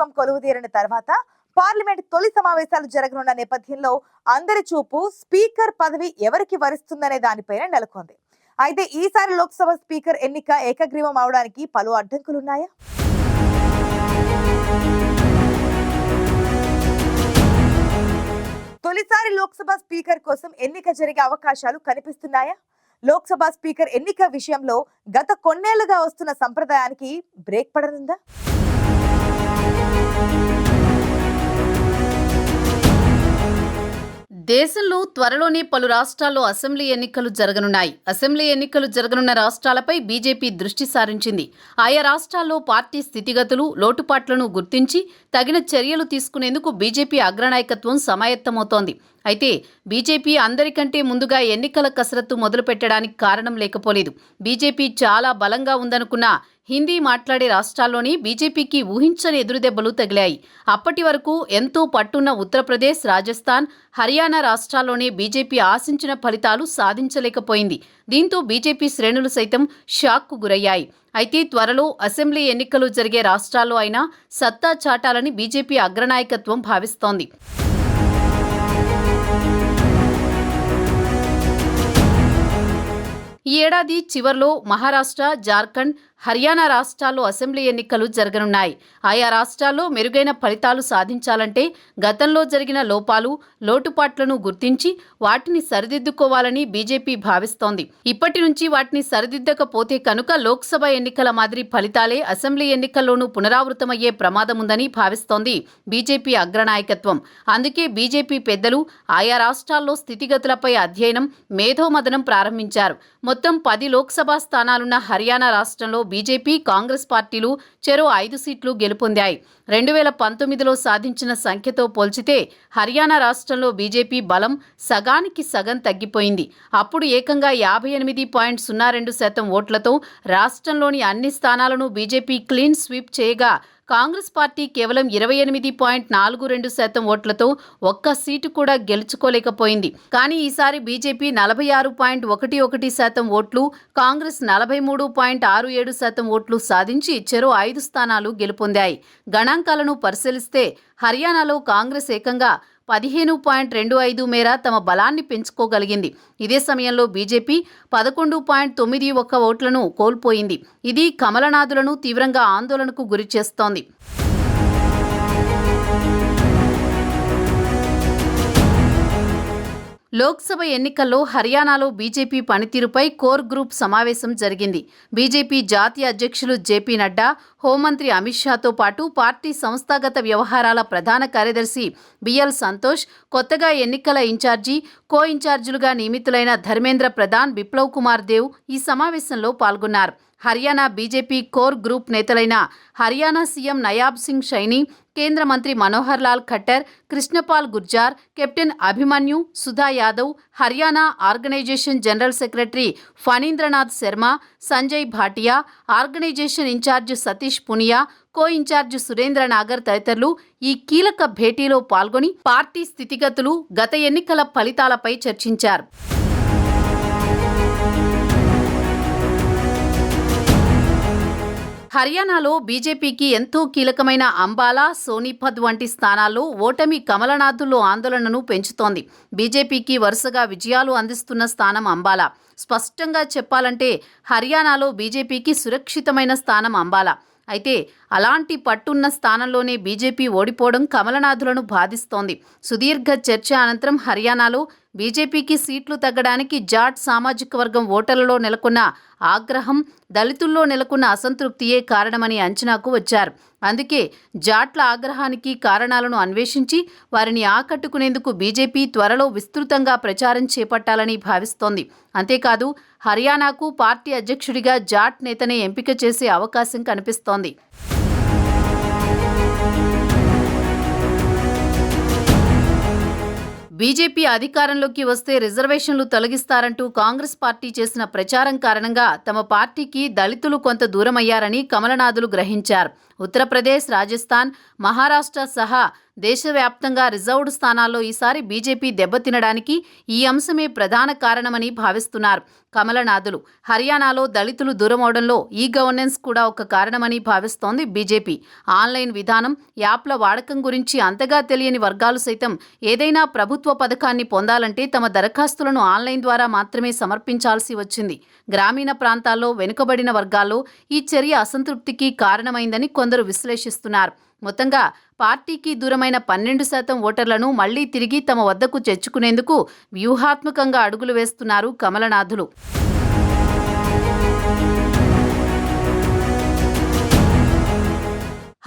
ప్రభుత్వం కొలువుదీరిన తర్వాత పార్లమెంట్ తొలి సమావేశాలు జరగనున్న నేపథ్యంలో అందరి చూపు స్పీకర్ పదవి ఎవరికి వరిస్తుందనే దానిపైన నెలకొంది. అయితే ఈసారి లోక్సభ స్పీకర్ ఎన్నిక ఏకగ్రీవం అవడానికి పలు అడ్డంకులున్నాయా? తొలిసారి లోక్సభ స్పీకర్ కోసం ఎన్నిక జరిగే అవకాశాలు కనిపిస్తున్నాయా? లోక్సభ స్పీకర్ ఎన్నిక విషయంలో గత కొన్నేళ్ళుగా వస్తున్న సంప్రదాయానికి బ్రేక్ పడనుందా? దేశంలో త్వరలోనే పలు రాష్ట్రాల్లో అసెంబ్లీ ఎన్నికలు జరగనున్నాయి. అసెంబ్లీ ఎన్నికలు జరగనున్న రాష్ట్రాలపై బీజేపీ దృష్టి సారించింది. ఆయా రాష్ట్రాల్లో పార్టీ స్థితిగతులు లోటుపాట్లను గుర్తించి తగిన చర్యలు తీసుకునేందుకు బీజేపీ అగ్రనాయకత్వం సమాయత్తమవుతోంది. అయితే బీజేపీ అందరికంటే ముందుగా ఎన్నికల కసరత్తు మొదలుపెట్టడానికి కారణం లేకపోలేదు. బీజేపీ చాలా బలంగా ఉందనుకున్న హిందీ మాట్లాడే రాష్ట్రాల్లోని బీజేపీకి ఊహించని ఎదురుదెబ్బలు తగిలాయి. అప్పటి వరకు ఎంతో పట్టున్న ఉత్తరప్రదేశ్ రాజస్థాన్ హర్యానా రాష్ట్రాల్లోనే బీజేపీ ఆశించిన ఫలితాలు సాధించలేకపోయింది. దీంతో బీజేపీ శ్రేణులు సైతం షాక్కు గురయ్యాయి. అయితే త్వరలో అసెంబ్లీ ఎన్నికలు జరిగే రాష్ట్రాల్లో అయినా సత్తా చాటాలని బీజేపీ అగ్రనాయకత్వం భావిస్తోంది. ఈ ఏడాది చివర్లో మహారాష్ట్ర జార్ఖండ్ హర్యానా రాష్ట్రాల్లో అసెంబ్లీ ఎన్నికలు జరగనున్నాయి. ఆయా రాష్ట్రాల్లో మెరుగైన ఫలితాలు సాధించాలంటే గతంలో జరిగిన లోపాలు లోటుపాట్లను గుర్తించి వాటిని సరిదిద్దుకోవాలని బీజేపీ భావిస్తోంది. ఇప్పటి నుంచి వాటిని సరిదిద్దకపోతే కనుక లోక్సభ ఎన్నికల మాదిరి ఫలితాలే అసెంబ్లీ ఎన్నికల్లోనూ పునరావృతమయ్యే ప్రమాదముందని భావిస్తోంది బీజేపీ అగ్రనాయకత్వం. అందుకే బీజేపీ పెద్దలు ఆయా రాష్ట్రాల్లో స్థితిగతులపై అధ్యయనం మేధోమదనం ప్రారంభించారు. మొత్తం పది లోక్సభ స్థానాలున్న హర్యానా రాష్ట్రంలో బీజేపీ కాంగ్రెస్ పార్టీలు చెరో ఐదు సీట్లు గెలుపొందాయి. రెండు వేల పంతొమ్మిదిలో సాధించిన సంఖ్యతో పోల్చితే హర్యానా రాష్ట్రంలో బీజేపీ బలం సగానికి సగం తగ్గిపోయింది. అప్పుడు ఏకంగా యాభై ఎనిమిది పాయింట్ సున్నా రెండు శాతం ఓట్లతో రాష్ట్రంలోని అన్ని స్థానాలను బీజేపీ క్లీన్ స్వీప్ చేయగా కాంగ్రెస్ పార్టీ కేవలం ఇరవై ఎనిమిది పాయింట్ నాలుగు రెండు శాతం ఓట్లతో ఒక్క సీటు కూడా గెలుచుకోలేకపోయింది. కానీ ఈసారి బీజేపీ నలభై ఆరు పాయింట్ ఒకటి ఒకటి శాతం ఓట్లు కాంగ్రెస్ నలభై మూడు పాయింట్ ఆరు ఏడు శాతం ఓట్లు సాధించి చెరో ఐదు స్థానాలు గెలుపొందాయి. గణాంకాలను పరిశీలిస్తే హర్యానాలో కాంగ్రెస్ ఏకంగా పదిహేను పాయింట్ రెండు ఐదు మేర తమ బలాన్ని పెంచుకోగలిగింది. ఇదే సమయంలో బీజేపీ పదకొండు పాయింట్ తొమ్మిది ఒక్క ఓట్లను కోల్పోయింది. ఇది కమలనాథులను తీవ్రంగా ఆందోళనకు గురి చేస్తోంది. లోక్సభ ఎన్నికల్లో హర్యానాలో బీజేపీ పనితీరుపై కోర్ గ్రూప్ సమావేశం జరిగింది. బీజేపీ జాతీయ అధ్యక్షులు జేపీ నడ్డా హోంమంత్రి అమిత్ షాతో పాటు పార్టీ సంస్థాగత వ్యవహారాల ప్రధాన కార్యదర్శి బిఎల్ సంతోష్ కొత్తగా ఎన్నికల ఇన్ఛార్జి కో ఇన్ఛార్జీలుగా నియమితులైన ధర్మేంద్ర ప్రధాన్ బిప్లవ్ కుమార్ దేవ్ ఈ సమావేశంలో పాల్గొన్నారు. హర్యానా బీజేపీ కోర్ గ్రూప్ నేతలైన హర్యానా సీఎం నయాబ్ సింగ్ షైని కేంద్ర మంత్రి Manohar Lal Khattar Krishnapal Gurjar captain Abhimanyu Sudha Yadav Haryana organisation general secretary Phanindranath Sharma Sanjay Bhatia organisation incharge Satish Punia co incharge Surendra Nagar తదితరులు ఈ కీలక భేటీలో పాల్గొని పార్టీ స్థితిగతులు గత ఎన్నికల ఫలితాలపై చర్చించారు. హర్యానాలో బీజేపీకి ఎంతో కీలకమైన అంబాలా సోనిపద్ వంటి స్థానాల్లో ఓటమి కమలనాథుల్లో ఆందోళనను పెంచుతోంది. బీజేపీకి వరుసగా విజయాలు అందిస్తున్న స్థానం అంబాలా. స్పష్టంగా చెప్పాలంటే హర్యానాలో బీజేపీకి సురక్షితమైన స్థానం అంబాలా. అయితే అలాంటి పట్టున్న స్థానంలోనే బీజేపీ ఓడిపోవడం కమలనాథులను బాధిస్తోంది. సుదీర్ఘ చర్చ అనంతరం హర్యానాలో బీజేపీకి సీట్లు తగ్గడానికి జాట్ సామాజిక వర్గం ఓటర్లలో నెలకొన్న ఆగ్రహం దళితుల్లో నెలకొన్న అసంతృప్తియే కారణమని అంచనాకు వచ్చారు. అందుకే జాట్ల ఆగ్రహానికి కారణాలను అన్వేషించి వారిని ఆకట్టుకునేందుకు బీజేపీ త్వరలో విస్తృతంగా ప్రచారం చేపట్టాలని భావిస్తోంది. అంతేకాదు హర్యానాకు పార్టీ అధ్యక్షుడిగా జాట్ నేతనే ఎంపిక చేసే అవకాశం కనిపిస్తోంది. బీజేపీ అధికారంలోకి వస్తే రిజర్వేషన్లు తొలగిస్తారంటూ కాంగ్రెస్ పార్టీ చేసిన ప్రచారం కారణంగా తమ పార్టీకి దళితులు కొంత దూరమయ్యారని కమలనాథులు గ్రహించారు. ఉత్తరప్రదేశ్ రాజస్థాన్ మహారాష్ట్ర సహా దేశవ్యాప్తంగా రిజర్వ్డ్ స్థానాల్లో ఈసారి బీజేపీ దెబ్బతినడానికి ఈ అంశమే ప్రధాన కారణమని భావిస్తున్నారు. కమలనాథులు హర్యానాలో దళితులు దూరమవడంలో ఈ గవర్నెన్స్ కూడా ఒక కారణమని భావిస్తోంది బీజేపీ. ఆన్లైన్ విధానం యాప్ల వాడకం గురించి అంతగా తెలియని వర్గాలు సైతం ఏదైనా ప్రభుత్వ పథకాన్ని పొందాలంటే తమ దరఖాస్తులను ఆన్లైన్ ద్వారా మాత్రమే సమర్పించాల్సి వచ్చింది. గ్రామీణ ప్రాంతాల్లో వెనుకబడిన వర్గాల్లో ఈ చర్య అసంతృప్తికి కారణమైందని కొందరు విశ్లేషిస్తున్నారు. మొత్తంగా పార్టీకి దూరమైన పన్నెండు శాతం ఓటర్లను మళ్ళీ తిరిగి తమ వద్దకు తెచ్చుకునేందుకు వ్యూహాత్మకంగా అడుగులు వేస్తున్నారు కమలనాథులు.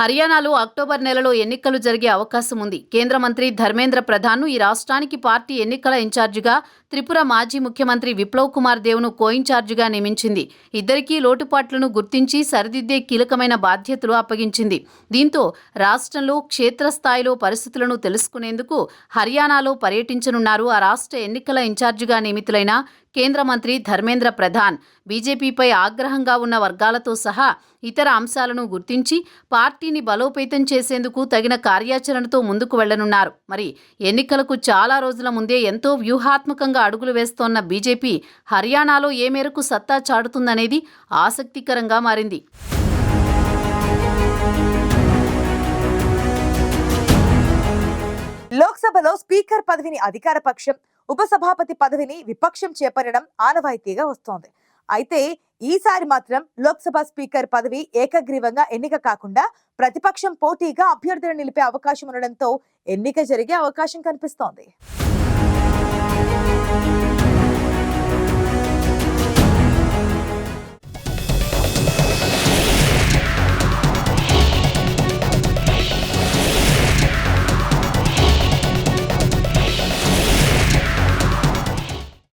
హర్యానాలో అక్టోబర్ నెలలో ఎన్నికలు జరిగే అవకాశం ఉంది. కేంద్ర మంత్రి ధర్మేంద్ర ప్రధాన్ను ఈ రాష్ట్రానికి పార్టీ ఎన్నికల ఇన్ఛార్జిగా త్రిపుర మాజీ ముఖ్యమంత్రి విప్లవ్ కుమార్ దేవ్ను కోయిన్ఛార్జిగా నియమించింది. ఇద్దరికీ లోటుపాట్లను గుర్తించి సరిదిద్దే కీలకమైన బాధ్యతలు అప్పగించింది. దీంతో రాష్ట్రంలో క్షేత్రస్థాయిలో పరిస్థితులను తెలుసుకునేందుకు హర్యానాలో పర్యటించనున్నారు ఆ రాష్ట్ర ఎన్నికల ఇన్ఛార్జిగా నియమితులైన కేంద్ర మంత్రి ధర్మేంద్ర ప్రధాన్. బీజేపీపై ఆగ్రహంగా ఉన్న వర్గాలతో సహా ఇతర అంశాలను గుర్తించి పార్టీని బలోపేతం చేసేందుకు తగిన కార్యాచరణతో ముందుకు వెళ్ళనున్నారు. మరి ఎన్నికలకు చాలా రోజుల ముందే ఎంతో వ్యూహాత్మకంగా అడుగులు వేస్తోన్న బీజేపీ హర్యానాలో ఏ మేరకు సత్తా చాటుతుందనేది ఆసక్తికరంగా మారింది. లోక్సభలో స్పీకర్ పదవిని అధికార పక్షం ఉపసభాపతి పదవిని విపక్షం చేపట్టడం ఆనవాయితీగా వస్తోంది. అయితే ఈసారి మాత్రం లోక్సభ స్పీకర్ పదవి ఏకగ్రీవంగా ఎన్నిక కాకుండా ప్రతిపక్షం పోటీగా అభ్యర్థులను నిలిపే అవకాశం ఉండడంతో ఎన్నిక జరిగే అవకాశం కనిపిస్తోంది.